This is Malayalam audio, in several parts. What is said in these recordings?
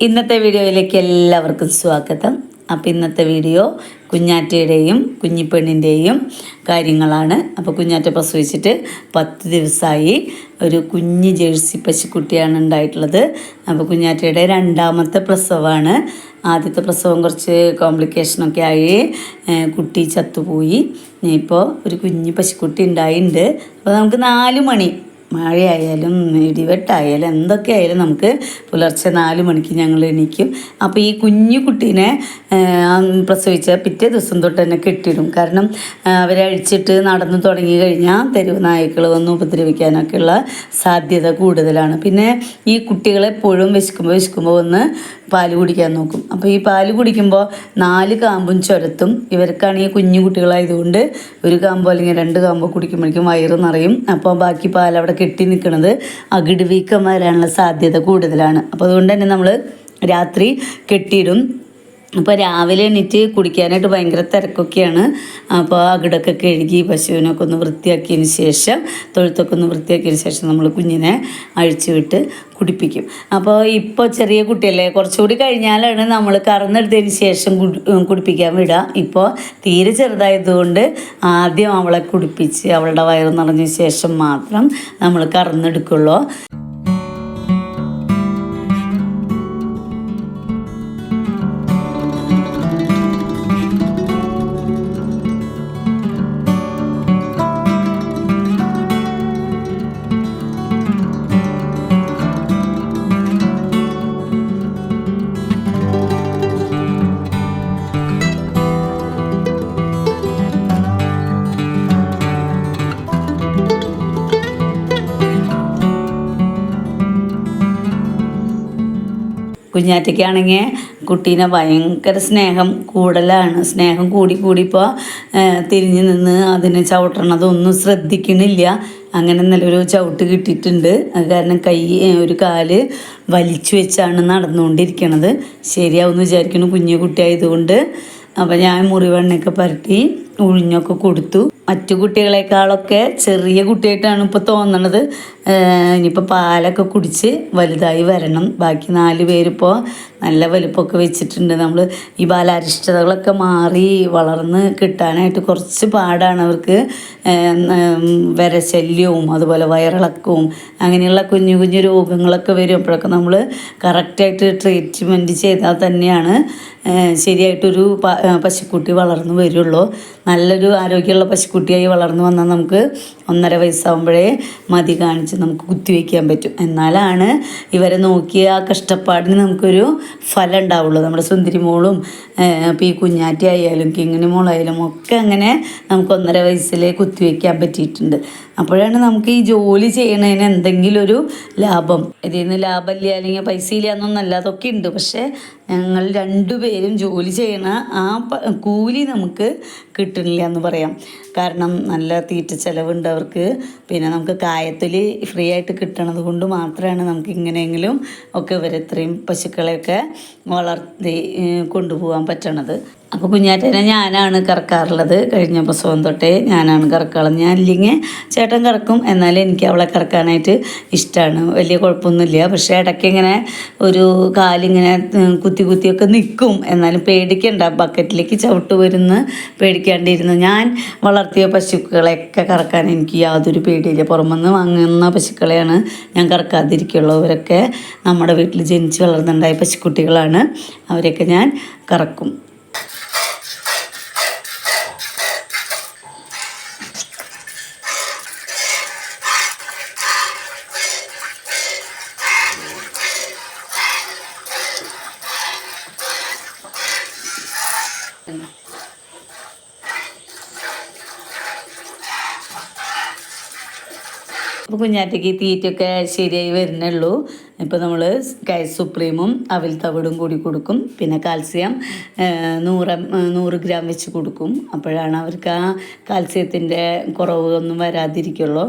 ഇന്നത്തെ വീഡിയോയിലേക്ക് എല്ലാവർക്കും സ്വാഗതം. അപ്പോൾ ഇന്നത്തെ വീഡിയോ കുഞ്ഞാറ്റയുടെയും കുഞ്ഞിപ്പെണ്ണിന്റെയും കാര്യങ്ങളാണ്. അപ്പോൾ കുഞ്ഞാറ്റ പ്രസവിച്ചിട്ട് പത്ത് ദിവസമായി ഒരു കുഞ്ഞ് ജേഴ്സി പശുക്കുട്ടിയാണ് ഉണ്ടായിട്ടുള്ളത്. അപ്പോൾ കുഞ്ഞാറ്റയുടെ രണ്ടാമത്തെ പ്രസവമാണ്. ആദ്യത്തെ പ്രസവം കുറച്ച് കോംപ്ലിക്കേഷനൊക്കെ ആയി കുട്ടി ചത്തുപോയി. ഇപ്പോൾ ഒരു കുഞ്ഞ് പശുക്കുട്ടി ഉണ്ടായിട്ടുണ്ട് അപ്പോൾ നമുക്ക് നാല് മണി മഴയായാലും ഇടിവെട്ടായാലും എന്തൊക്കെ ആയാലും നമുക്ക് പുലർച്ചെ നാല് മണിക്ക് ഞങ്ങൾ എണീക്കും. അപ്പോൾ ഈ കുഞ്ഞു കുട്ടീനെ പ്രസവിച്ച പിറ്റേ ദിവസം തൊട്ട് തന്നെ കെട്ടിടും. കാരണം അവരെ അഴിച്ചിട്ട് നടന്നു തുടങ്ങി കഴിഞ്ഞാൽ തെരുവ് നായ്ക്കൾ വന്ന് ഉപദ്രവിക്കാനൊക്കെയുള്ള സാധ്യത കൂടുതലാണ്. പിന്നെ ഈ കുട്ടികളെപ്പോഴും വിശക്കുമ്പോൾ വിശക്കുമ്പോൾ വന്ന് പാൽ കുടിക്കാൻ നോക്കും. അപ്പോൾ ഈ പാൽ കുടിക്കുമ്പോൾ നാല് കാമ്പും ചുരത്തും. ഇവർക്കാണെങ്കിൽ കുഞ്ഞു കുട്ടികളായതുകൊണ്ട് ഒരു കാമ്പോ അല്ലെങ്കിൽ രണ്ട് കാമ്പോ കുടിക്കുമ്പോഴേക്കും വയറ് നിറയും. അപ്പോൾ ബാക്കി പാൽ അവിടെ കെട്ടി നിൽക്കുന്നത് അകിട് വീക്കം വരാനുള്ള സാധ്യത കൂടുതലാണ്. അപ്പോൾ അതുകൊണ്ട് തന്നെ നമ്മൾ രാത്രി കെട്ടിയിടും. അപ്പോൾ രാവിലെ എണീറ്റ് കുടിക്കാനായിട്ട് ഭയങ്കര തിരക്കൊക്കെയാണ്. അപ്പോൾ അകിടൊക്കെ കഴുകി പശുവിനൊക്കെ ഒന്ന് വൃത്തിയാക്കിയതിന് ശേഷം തൊഴുത്തൊക്കെ ഒന്ന് വൃത്തിയാക്കിയതിന് ശേഷം നമ്മൾ കുഞ്ഞിനെ അഴിച്ചു വിട്ട് കുടിപ്പിക്കും. അപ്പോൾ ഇപ്പോൾ ചെറിയ കുട്ടിയല്ലേ കുറച്ചുകൂടി കഴിഞ്ഞാലാണ് നമ്മൾ കറന്നെടുത്തതിന് ശേഷം കുടിപ്പിക്കാൻ വിടുക. ഇപ്പോൾ തീരെ ചെറുതായതുകൊണ്ട് ആദ്യം അവളെ കുടിപ്പിച്ച് അവളുടെ വയറ് നിറഞ്ഞ ശേഷം മാത്രം നമ്മൾ കറന്നെടുക്കുള്ളൂ. കുഞ്ഞാറ്റയ്ക്കാണെങ്കിൽ കുട്ടീനെ ഭയങ്കര സ്നേഹം കൂടുതലാണ് സ്നേഹം കൂടി കൂടി ഇപ്പോൾ തിരിഞ്ഞു നിന്ന് അതിനെ ചവിട്ടണതൊന്നും ശ്രദ്ധിക്കണില്ല. അങ്ങനെ നല്ലൊരു ചവിട്ട് കിട്ടിയിട്ടുണ്ട്. അത് കാരണം കൈ ഒരു കാൽ വലിച്ചു വെച്ചാണ് നടന്നുകൊണ്ടിരിക്കണത്. ശരിയാവുമെന്ന് വിചാരിക്കുന്നു കുഞ്ഞു കുട്ടിയായതുകൊണ്ട്. അപ്പോൾ ഞാൻ മുറിവെണ്ണയൊക്കെ പരട്ടി ഉഴിഞ്ഞൊക്കെ കൊടുത്തു. മറ്റു കുട്ടികളെക്കാളൊക്കെ ചെറിയ കുട്ടിയായിട്ടാണ് ഇപ്പോൾ തോന്നണത്. ഇനിയിപ്പോൾ പാലൊക്കെ കുടിച്ച് വലുതായി വരണം. ബാക്കി നാല് പേരിപ്പോൾ നല്ല വലുപ്പമൊക്കെ വെച്ചിട്ടുണ്ട്. നമ്മൾ ഈ ബാലാരിഷ്ടതകളൊക്കെ മാറി വളർന്ന് കിട്ടാനായിട്ട് കുറച്ച് പാടാണ് അവർക്ക്. വരശല്യവും അതുപോലെ വയറിളക്കവും അങ്ങനെയുള്ള കുഞ്ഞു കുഞ്ഞു രോഗങ്ങളൊക്കെ വരും. അപ്പോഴൊക്കെ നമ്മൾ കറക്റ്റായിട്ട് ട്രീറ്റ്മെന്റ് ചെയ്താൽ തന്നെയാണ് ശരിയായിട്ടൊരു പശുക്കുട്ടി വളർന്നു വരുള്ളൂ. നല്ലൊരു ആരോഗ്യമുള്ള പശുക്കുട്ടിയായി വളർന്നു വന്നാൽ നമുക്ക് ഒന്നര വയസ്സാകുമ്പോഴേ മതി കാണിച്ച് നമുക്ക് കുത്തിവെക്കാൻ പറ്റും. എന്നാലാണ് ഇവരെ നോക്കിയ ആ കഷ്ടപ്പാടിന് നമുക്കൊരു ഫലം ഉണ്ടാവുള്ളൂ. നമ്മുടെ സുന്ദരി മോളും ഇപ്പോൾ ഈ കുഞ്ഞാറ്റി ആയാലും കിങ്ങിണി മോളായാലും ഒക്കെ അങ്ങനെ നമുക്ക് ഒന്നര വയസ്സിൽ കുത്തിവെക്കാൻ പറ്റിയിട്ടുണ്ട്. അപ്പോഴാണ് നമുക്ക് ഈ ജോലി ചെയ്യണതിന് എന്തെങ്കിലും ഒരു ലാഭം. ഇതിൽ നിന്ന് ലാഭമില്ല അല്ലെങ്കിൽ പൈസ ഇല്ല എന്നൊന്നല്ല അതൊക്കെ ഉണ്ട്. പക്ഷേ ഞങ്ങൾ രണ്ടുപേരും ജോലി ചെയ്യണ ആ കൂലി നമുക്ക് കിട്ടണില്ല എന്ന് പറയാം. കാരണം നല്ല തീറ്റ ചിലവുണ്ട് അവർക്ക്. പിന്നെ നമുക്ക് കായത്തൊലി ഫ്രീ ആയിട്ട് കിട്ടണത് കൊണ്ട് മാത്രമാണ് നമുക്ക് ഇങ്ങനെയെങ്കിലും ഒക്കെ ഇവരെത്രയും പശുക്കളെയൊക്കെ വളർത്തി കൊണ്ടുപോകാൻ പറ്റണത്. അപ്പോൾ കുഞ്ഞാറ്റനെ ഞാനാണ് കറക്കാറുള്ളത്. കഴിഞ്ഞ പ്രസവം തൊട്ടേ ഞാനാണ് കറക്കാറുള്ളത്. ഞാൻ ഇല്ലെങ്കിൽ ചേട്ടൻ കറക്കും. എന്നാലും എനിക്ക് അവളെ കറക്കാനായിട്ട് ഇഷ്ടമാണ് വലിയ കുഴപ്പമൊന്നുമില്ല. പക്ഷേ ഇടയ്ക്ക് ഇങ്ങനെ ഒരു കാലിങ്ങനെ കുത്തി കുത്തിയൊക്കെ നിൽക്കും എന്നാലും പേടിക്കണ്ട. ബക്കറ്റിലേക്ക് ചവിട്ട് വരുന്ന പേടിക്കാണ്ടിരുന്നു ഞാൻ വളർത്തിയ പശുക്കളെയൊക്കെ കറക്കാൻ എനിക്ക് യാതൊരു പേടിയില്ല. പുറമെന്ന് വാങ്ങുന്ന പശുക്കളെയാണ് ഞാൻ കറക്കാതിരിക്കുള്ളവരൊക്കെ നമ്മുടെ വീട്ടിൽ ജനിച്ച് വളർന്നുണ്ടായ പശുക്കുട്ടികളാണ്. അവരെയൊക്കെ ഞാൻ കറക്കും. അപ്പോൾ കുഞ്ഞാറ്റയ്ക്ക് തീറ്റയൊക്കെ ശരിയായി വരുന്നുള്ളൂ. ഇപ്പോൾ നമ്മൾ കൈ സുപ്രീമും അവിൽ തവിടും കൂടി കൊടുക്കും. പിന്നെ കാൽസ്യം നൂറ് നൂറ് ഗ്രാം വെച്ച് കൊടുക്കും. അപ്പോഴാണ് അവർക്ക് ആ കാൽസ്യത്തിന്റെ കുറവ് ഒന്നും വരാതിരിക്കുള്ളൂ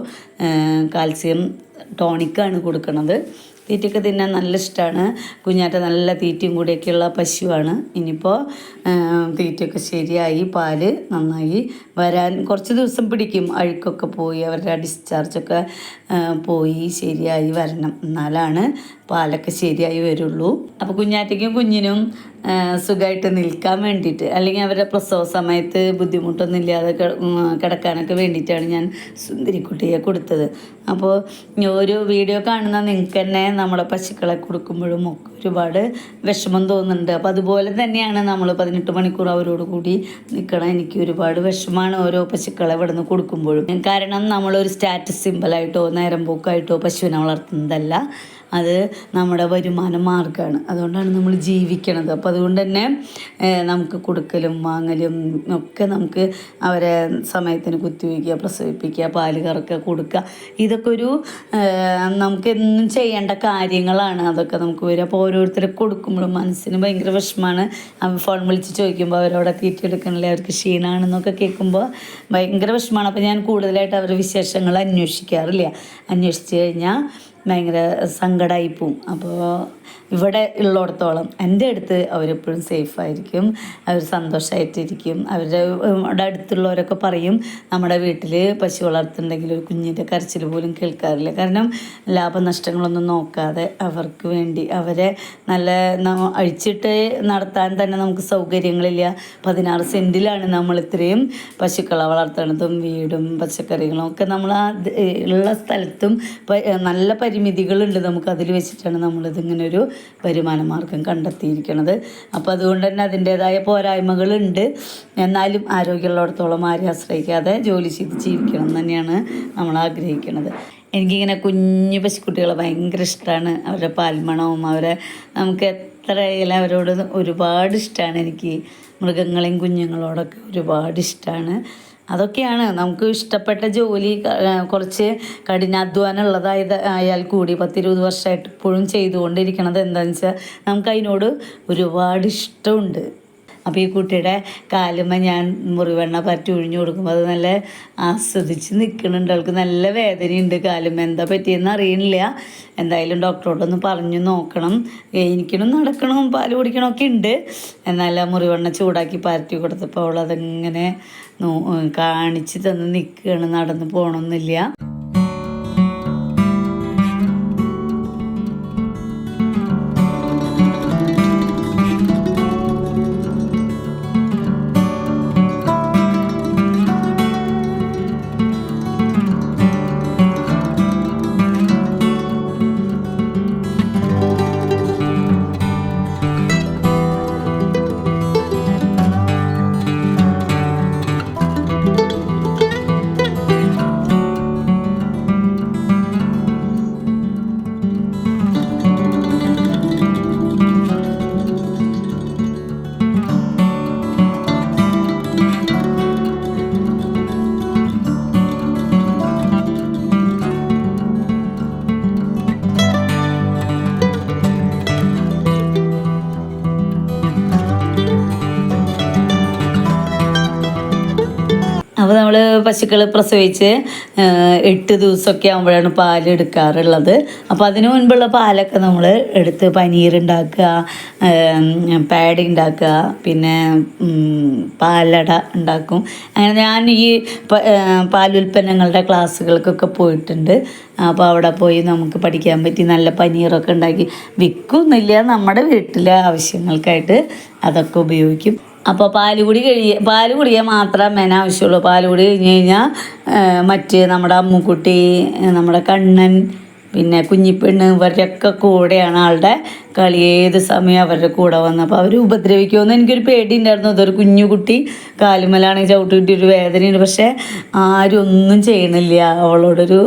കാൽസ്യം ടോണിക്കാണ് കൊടുക്കുന്നത് തീറ്റയൊക്കെ തിന്നാൻ നല്ല ഇഷ്ടമാണ് കുഞ്ഞാറ്റ നല്ല തീറ്റയും കൂടിയൊക്കെയുള്ള പശുവാണ്. ഇനിയിപ്പോൾ തീറ്റയൊക്കെ ശരിയായി പാൽ നന്നായി വരാൻ കുറച്ച് ദിവസം പിടിക്കും. അഴുക്കൊക്കെ പോയി അവരുടെ ഡിസ്ചാർജൊക്കെ പോയി ശരിയായി വരണം. എന്നാലാണ് പാലൊക്കെ ശരിയായി വരുള്ളൂ. അപ്പോൾ കുഞ്ഞാറ്റയ്ക്കും കുഞ്ഞിനും സുഖമായിട്ട് നിൽക്കാൻ വേണ്ടിയിട്ട് അല്ലെങ്കിൽ അവരുടെ പ്രസവ സമയത്ത് ബുദ്ധിമുട്ടൊന്നും ഇല്ലാതെ കിടക്കാനൊക്കെ വേണ്ടിയിട്ടാണ് ഞാൻ സുന്ദരിക്കുട്ടിയെ കൊടുത്തത്. അപ്പോൾ ഒരു വീഡിയോ കാണുന്ന നിങ്ങൾക്ക് തന്നെ നമ്മളെ പശുക്കളെ കൊടുക്കുമ്പോഴും ഒക്കെ ഒരുപാട് വിഷമം തോന്നുന്നുണ്ട്. അപ്പോൾ അതുപോലെ തന്നെയാണ് നമ്മൾ പതിനെട്ട് മണിക്കൂർ അവരോട് കൂടി നിൽക്കണം. എനിക്ക് ഒരുപാട് വിഷമമാണ് ഓരോ പശുക്കളെ ഇവിടെ നിന്ന് കൊടുക്കുമ്പോഴും. കാരണം നമ്മളൊരു സ്റ്റാറ്റസ് സിമ്പലായിട്ടോ നേരം പോക്കായിട്ടോ പശുവിനെ വളർത്തുന്നതല്ല. അത് നമ്മുടെ വരുമാന മാർഗമാണ് അതുകൊണ്ടാണ് നമ്മൾ ജീവിക്കണത്. അപ്പോൾ അതുകൊണ്ട് തന്നെ നമുക്ക് കൊടുക്കലും വാങ്ങലും ഒക്കെ നമുക്ക് അവരെ സമയത്തിന് കുത്തിവയ്ക്കുക പ്രസവിപ്പിക്കുക പാൽ കറക്കുക കൊടുക്കുക. ഇതൊക്കെ ഒരു നമുക്ക് എന്നും ചെയ്യേണ്ട കാര്യങ്ങളാണ്. അതൊക്കെ നമുക്ക് വരും. അപ്പോൾ ഓരോരുത്തരെ കൊടുക്കുമ്പോഴും മനസ്സിന് ഭയങ്കര വിഷമമാണ്. ഫോൺ വിളിച്ച് ചോദിക്കുമ്പോൾ അവരവിടെ തീറ്റ എടുക്കണില്ലേ അവർക്ക് ക്ഷീണമാണെന്നൊക്കെ കേൾക്കുമ്പോൾ ഭയങ്കര വിഷമമാണ്. അപ്പോൾ ഞാൻ കൂടുതലായിട്ട് അവരുടെ വിശേഷങ്ങൾ അന്വേഷിക്കാറില്ല. അന്വേഷിച്ച് കഴിഞ്ഞാൽ ഭയങ്കര സങ്കടമായി പോവും അപ്പോൾ ഇവിടെ ഉള്ളിടത്തോളം എന്റെ അടുത്ത് അവരെപ്പോഴും സേഫായിരിക്കും അവർ സന്തോഷമായിട്ടിരിക്കും അവരുടെ അടുത്തുള്ളവരൊക്കെ പറയും നമ്മുടെ വീട്ടിൽ പശു വളർത്തുന്നുണ്ടെങ്കിൽ ഒരു കുഞ്ഞിന്റെ കരച്ചിൽ പോലും കേൾക്കാറില്ല. കാരണം ലാഭനഷ്ടങ്ങളൊന്നും നോക്കാതെ അവർക്ക് വേണ്ടി അവരെ നല്ല അഴിച്ചിട്ട് നടത്താൻ തന്നെ നമുക്ക് സൗകര്യങ്ങളില്ല. പതിനാറ് സെന്റിലാണ് നമ്മൾ ഇത്രയും പശുക്കളെ വളർത്തണതും വീടും പച്ചക്കറികളും ഒക്കെ നമ്മൾ ആ ഉള്ള സ്ഥലത്തും നല്ല നല്ല പരിമിതികളുണ്ട് നമുക്ക് അതിൽ വെച്ചിട്ടാണ് നമ്മളിതിങ്ങനെ ഒരു വരുമാന മാർഗം കണ്ടെത്തിയിരിക്കുന്നത് അപ്പോൾ അതുകൊണ്ട് തന്നെ അതിന്റെതായ പോരായ്മകളുണ്ട്. എന്നാലും ആരോഗ്യമുള്ളിടത്തോളം ആരെയും ആശ്രയിക്കാതെ ജോലി ചെയ്ത് ജീവിക്കണം തന്നെയാണ് നമ്മൾ ആഗ്രഹിക്കുന്നത് എനിക്കിങ്ങനെ കുഞ്ഞു പശുക്കുട്ടികളെ ഭയങ്കര ഇഷ്ടമാണ് അവരുടെ പാൽമണവും അവരെ നമുക്ക് എത്രയായാലും അവരോട് ഒരുപാട് ഇഷ്ടമാണ് എനിക്ക്. മൃഗങ്ങളെയും കുഞ്ഞുങ്ങളോടൊക്കെ ഒരുപാട് ഇഷ്ടമാണ് അതൊക്കെയാണ്. നമുക്ക് ഇഷ്ടപ്പെട്ട ജോലി കുറച്ച് കഠിനാധ്വാനം ഉള്ളതായത് ആയാൽ കൂടി പത്തിരുപത് വർഷമായിട്ട് ഇപ്പോഴും ചെയ്തുകൊണ്ടിരിക്കണത് എന്താണെന്ന് വെച്ചാൽ നമുക്ക് അതിനോട് ഒരുപാട് ഇഷ്ടമുണ്ട്. അപ്പോൾ ഈ കുട്ടിയുടെ കാലുമ്മ ഞാൻ മുറിവെണ്ണ പറ്റി ഒഴിഞ്ഞു കൊടുക്കുമ്പോൾ അത് നല്ല ആസ്വദിച്ച് നിൽക്കുന്നുണ്ട് അവൾക്ക് നല്ല വേദനയുണ്ട് കാലുമ്മ. എന്താ പറ്റിയെന്ന് അറിയണില്ല. എന്തായാലും ഡോക്ടറോടൊന്ന് പറഞ്ഞു നോക്കണം. എനിക്കിനും നടക്കണം പാൽ കുടിക്കണമൊക്കെ ഉണ്ട്. എന്നാലും മുറിവെണ്ണ ചൂടാക്കി പരറ്റി കൊടുത്തപ്പോൾ അവൾ കാണിച്ച് തന്ന് നിൽക്കുകയാണ് നടന്ന് പോകണമെന്നില്ല അപ്പോൾ നമ്മൾ പശുക്കൾ പ്രസവിച്ച് എട്ട് ദിവസമൊക്കെ ആകുമ്പോഴാണ് പാൽ എടുക്കാറുള്ളത്. അപ്പോൾ അതിനു മുൻപുള്ള പാലൊക്കെ നമ്മൾ എടുത്ത് പനീർ ഉണ്ടാക്കുക ഉണ്ടാക്കുക പിന്നെ പാലട ഉണ്ടാക്കും. അങ്ങനെ ഞാൻ ഈ പാലുൽപ്പന്നങ്ങളുടെ ക്ലാസ്സുകൾക്കൊക്കെ പോയിട്ടുണ്ട്. അപ്പോൾ അവിടെ പോയി നമുക്ക് പഠിക്കാൻ പറ്റി നല്ല പനീറൊക്കെ ഉണ്ടാക്കി. വിൽക്കൊന്നുമില്ല നമ്മുടെ വീട്ടിലെ ആവശ്യങ്ങൾക്കായിട്ട് അതൊക്കെ ഉപയോഗിക്കും. അപ്പോൾ പാൽ കുടി കഴിയ പാൽ കുടിയാൽ മാത്രമേ അമ്മേനെ ആവശ്യമുള്ളൂ. പാൽ കുടി കഴിഞ്ഞ് കഴിഞ്ഞാൽ മറ്റ് നമ്മുടെ അമ്മുക്കുട്ടി നമ്മുടെ കണ്ണൻ പിന്നെ കുഞ്ഞിപ്പെണ്ണ് ഇവരുടെയൊക്കെ കൂടെയാണ് ആളുടെ കളി. ഏത് സമയം അവരുടെ കൂടെ വന്നത് വന്നപ്പോൾ അവർ ഉപദ്രവിക്കുമെന്ന് എനിക്കൊരു പേടി ഉണ്ടായിരുന്നു അതൊരു കുഞ്ഞു കുട്ടി ചവിട്ട് കിട്ടിയൊരു വേദനയുണ്ട്. പക്ഷേ ആരും ഒന്നും ചെയ്യണില്ല. അവളോടൊരു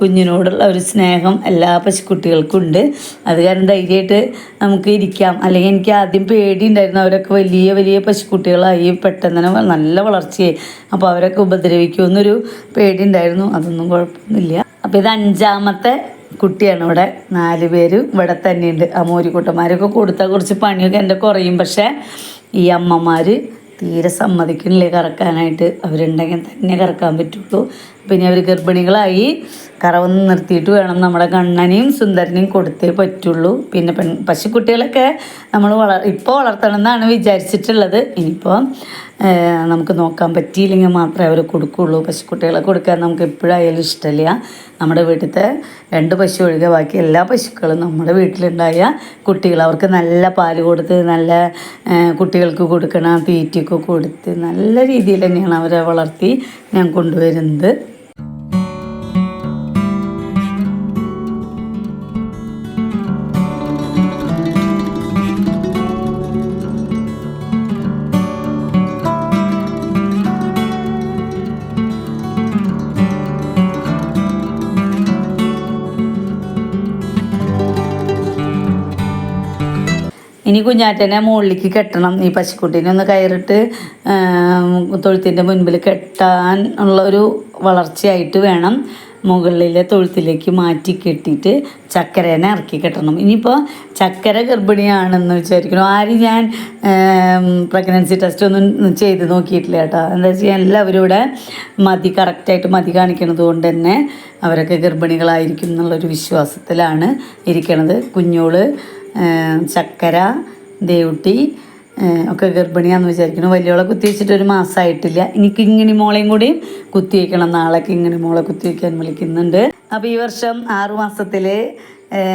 കുഞ്ഞിനോടുള്ള ഒരു സ്നേഹം എല്ലാ പശുക്കുട്ടികൾക്കും ഉണ്ട് അത് കാരണം ധൈര്യമായിട്ട് നമുക്ക് ഇരിക്കാം. അല്ലെങ്കിൽ എനിക്ക് ആദ്യം പേടി ഉണ്ടായിരുന്നു അവരൊക്കെ വലിയ വലിയ പശുക്കുട്ടികളായി പെട്ടെന്ന് തന്നെ നല്ല വളർച്ചയായി. അപ്പോൾ അവരൊക്കെ ഉപദ്രവിക്കുമെന്നൊരു പേടിയുണ്ടായിരുന്നു. അതൊന്നും കുഴപ്പമൊന്നുമില്ല. അപ്പോൾ ഇത് അഞ്ചാമത്തെ കുട്ടിയാണ് ഇവിടെ. നാല് പേര് ഇവിടെ തന്നെയുണ്ട്. ആ മോരിക്കുട്ടന്മാരൊക്കെ കൊടുത്താൽ കുറച്ച് പണിയൊക്കെ എന്റെ കുറയും. പക്ഷേ ഈ അമ്മമാർ തീരെ സമ്മതിക്കണില്ലേ കറക്കാനായിട്ട്. അവരുണ്ടെങ്കിൽ തന്നെ കറക്കാൻ പറ്റുള്ളൂ. പിന്നെ അവർ ഗർഭിണികളായി കറവന്ന് നിർത്തിയിട്ട് വേണം നമ്മുടെ കണ്ണനെയും സുന്ദരനെയും കൊടുത്തേ പറ്റുള്ളൂ. പിന്നെ പെൺ പശുക്കുട്ടികളൊക്കെ നമ്മൾ വളർ ഇപ്പോൾ വളർത്തണം എന്നാണ് വിചാരിച്ചിട്ടുള്ളത് ഇനിയിപ്പോൾ നമുക്ക് നോക്കാൻ പറ്റിയില്ലെങ്കിൽ മാത്രമേ അവർ കൊടുക്കുകയുള്ളൂ പശുക്കുട്ടികളെ കൊടുക്കാൻ നമുക്ക് എപ്പോഴായാലും ഇഷ്ടമില്ല. നമ്മുടെ വീട്ടിലത്തെ രണ്ട് പശു ഒഴികെ ബാക്കി എല്ലാ പശുക്കളും നമ്മുടെ വീട്ടിലുണ്ടായ കുട്ടികൾ അവർക്ക് നല്ല പാൽ കൊടുത്ത് നല്ല കുട്ടികൾക്ക് കൊടുക്കണ തീറ്റയൊക്കെ കൊടുത്ത് നല്ല രീതിയിൽ തന്നെയാണ് അവരെ വളർത്തി ഞാൻ കൊണ്ടുവരുന്നത്. ഇനി കുഞ്ഞാറ്റനെ മുകളിലേക്ക് കെട്ടണം. ഈ പശുക്കുട്ടീനെ ഒന്ന് കയറിട്ട് തൊഴുത്തിന്റെ മുൻപിൽ കെട്ടാൻ ഉള്ള ഒരു വളർച്ചയായിട്ട് വേണം. മുകളിലെ തൊഴുത്തിലേക്ക് മാറ്റി കെട്ടിയിട്ട് ചക്കരേനെ ഇറക്കി കെട്ടണം. ഇനിയിപ്പോൾ ചക്കര ഗർഭിണിയാണെന്ന് വിചാരിക്കണം ആരും ഞാൻ പ്രഗ്നൻസി ടെസ്റ്റ് ഒന്നും ചെയ്ത് നോക്കിയിട്ടില്ല കേട്ടോ. എന്താ വെച്ചാൽ എല്ലാവരും ഇവിടെ മതി കറക്റ്റായിട്ട് മതി കാണിക്കണത് കൊണ്ട് തന്നെ അവരൊക്കെ ഗർഭിണികളായിരിക്കും എന്നുള്ളൊരു വിശ്വാസത്തിലാണ് ഇരിക്കണത്. കുഞ്ഞോൾ ചക്കര ദേവുട്ടി ഒക്കെ ഗർഭിണിയാന്ന് വിചാരിക്കുന്നു. വലിയോളെ കുത്തിവെച്ചിട്ട് ഒരു മാസമായിട്ടില്ല എനിക്ക് ഇങ്ങനെ മോളെയും കൂടി കുത്തിവെക്കണം നാളെ ഇങ്ങനെ മോളെ കുത്തിവെക്കാൻ വിളിക്കുന്നുണ്ട്. അപ്പോൾ ഈ വർഷം ആറു മാസത്തിൽ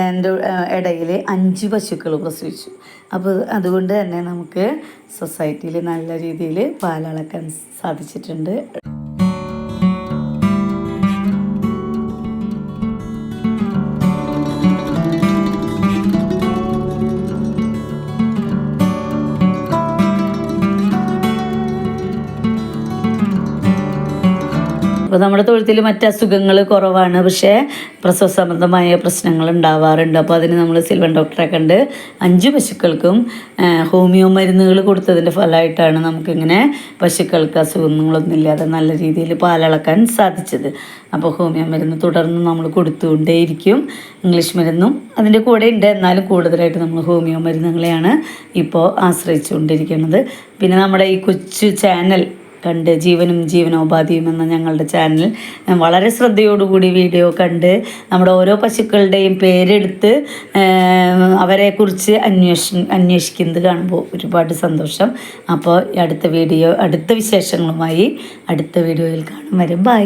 എന്റെ ഇടയിൽ അഞ്ച് പശുക്കൾ പ്രസവിച്ചു. അപ്പോൾ അതുകൊണ്ട് തന്നെ നമുക്ക് സൊസൈറ്റിയിൽ നല്ല രീതിയിൽ പാലളക്കാൻ സാധിച്ചിട്ടുണ്ട്. അപ്പോൾ നമ്മുടെ തൊഴുത്തിൽ മറ്റ് അസുഖങ്ങൾ കുറവാണ്. പക്ഷേ പ്രസവ സംബന്ധമായ പ്രശ്നങ്ങൾ ഉണ്ടാവാറുണ്ട്. അപ്പോൾ അതിന് നമ്മൾ സിൽവൻ ഡോക്ടറെ കണ്ട് അഞ്ച് പശുക്കൾക്കും ഹോമിയോ മരുന്നുകൾ കൊടുത്തതിന്റെ ഫലമായിട്ടാണ് നമുക്കിങ്ങനെ പശുക്കൾക്ക് അസുഖങ്ങളൊന്നും ഇല്ലാതെ നല്ല രീതിയിൽ പാലളക്കാൻ സാധിച്ചത്. അപ്പോൾ ഹോമിയോ മരുന്ന് തുടർന്ന് നമ്മൾ കൊടുത്തുകൊണ്ടേയിരിക്കും. ഇംഗ്ലീഷ് മരുന്നും അതിന്റെ കൂടെ ഉണ്ട്. എന്നാലും കൂടുതലായിട്ട് നമ്മൾ ഹോമിയോ മരുന്നുകളെയാണ് ഇപ്പോൾ ആശ്രയിച്ചുകൊണ്ടിരിക്കുന്നത്. പിന്നെ നമ്മുടെ ഈ കൊച്ചു ചാനൽ കണ്ട് ജീവനും ജീവനോപാധിയും എന്ന ഞങ്ങളുടെ ചാനൽ വളരെ ശ്രദ്ധയോടുകൂടി വീഡിയോ കണ്ട് നമ്മുടെ ഓരോ പശുക്കളുടെയും പേരെടുത്ത് അവരെ അവരെക്കുറിച്ച് അന്വേഷ അന്വേഷിക്കുന്നത് കാണുമ്പോൾ ഒരുപാട് സന്തോഷം. അപ്പോൾ അടുത്ത വീഡിയോ അടുത്ത വിശേഷങ്ങളുമായി അടുത്ത വീഡിയോയിൽ കാണും. വരെ. ബൈ